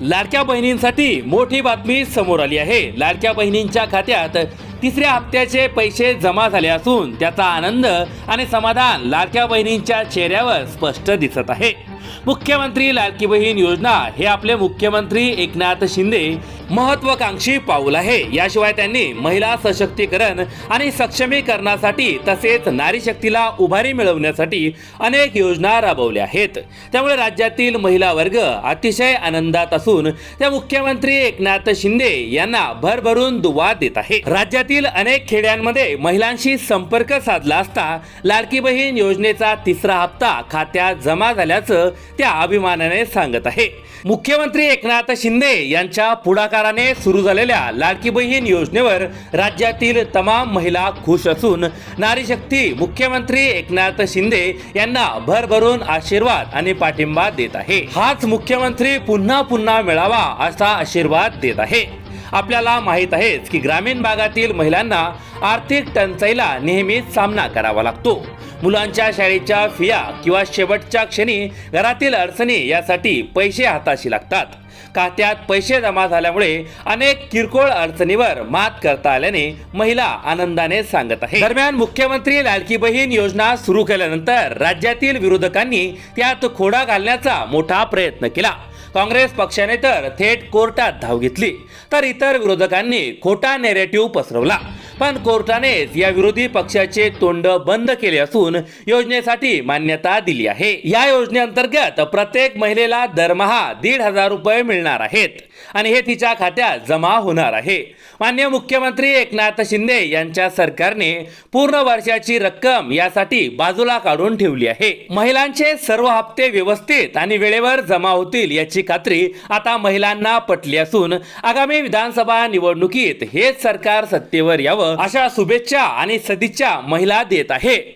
लाडक्या बहिणींसाठी मोठी बातमी समोर आली आहे. लाडक्या बहिणींच्या खात्यात तिसऱ्या हप्त्याचे पैसे जमा झाले असून त्याचा आनंद आणि समाधान लाडक्या बहिणींच्या चेहऱ्यावर स्पष्ट दिसत आहे. मुख्यमंत्री लाडकी बहीण योजना हे आपले मुख्यमंत्री एकनाथ शिंदे महत्वाकांक्षी पाऊल आहे. याशिवाय त्यांनी महिला सशक्तीकरण आणि सक्षमीकरणासाठी तसेच नारी शक्तीला उभारी मिळवण्यासाठी अनेक योजना राबवल्या आहेत. त्यामुळे राज्यातील महिला वर्ग अतिशय आनंदात असून त्या मुख्यमंत्री एकनाथ शिंदे यांना भरभरून दुवा देत आहे. राज्यात राज्यातील अनेक खेड्यांमध्ये महिलांशी संपर्क साधला असता लाडकी बहीण योजनेचा तिसरा हप्ता खात्यात जमा झाल्याचं त्या अभिमानाने सांगत आहे. मुख्यमंत्री एकनाथ शिंदे यांच्या पुढाकाराने सुरू झालेल्या लाडकी बहीण योजनेवर राज्यातील तमाम महिला खुश असून नारी शक्ती मुख्यमंत्री एकनाथ शिंदे यांना भरभरून आशीर्वाद आणि पाठिंबा देत आहे. हाच मुख्यमंत्री पुन्हा पुन्हा मिळावा असा आशीर्वाद देत आहे. आपल्याला माहीत आहेच की ग्रामीण भागातील महिलांना आर्थिक टंचाईला नेहमीच सामना करावा लागतो. मुलांच्या शाळेच्या फिया किंवा शेवटच्या क्षणी घरातील अडचणी यासाठी पैसे हाताशी लागतात. खात्यात पैसे जमा झाल्यामुळे अनेक किरकोळ अडचणीवर मात करता आल्याने महिला आनंदाने सांगत आहे दरम्यान मुख्यमंत्री लाडकी बहीण योजना सुरू केल्यानंतर राज्यातील विरोधकांनी त्यात खोडा घालण्याचा मोठा प्रयत्न केला. काँग्रेस पक्षाने तर थेट कोर्टात धाव घेतली. तर इतर विरोधकांनी खोटा नेरेटिव्ह पसरवला. पण कोर्टानेच या विरोधी पक्षाचे तोंड बंद केले असून योजनेसाठी मान्यता दिली आहे. या योजनेअंतर्गत प्रत्येक महिलेला दरमहा दीड हजार रुपये मिळणार आहेत आणि हे तिच्या खात्यात जमा होणार आहे. मान्य मुख्यमंत्री एकनाथ शिंदे यांच्या सरकारने पूर्ण वर्षाची रक्कम यासाठी बाजूला काढून ठेवली आहे. महिलांचे सर्व हप्ते व्यवस्थित आणि वेळेवर जमा होतील याची खात्री आता महिलांना पटली असून आगामी विधानसभा निवडणुकीत हेच सरकार सत्तेवर यावं अशा शुभेच्छा आणि सदिच्छा महिला देत आहे.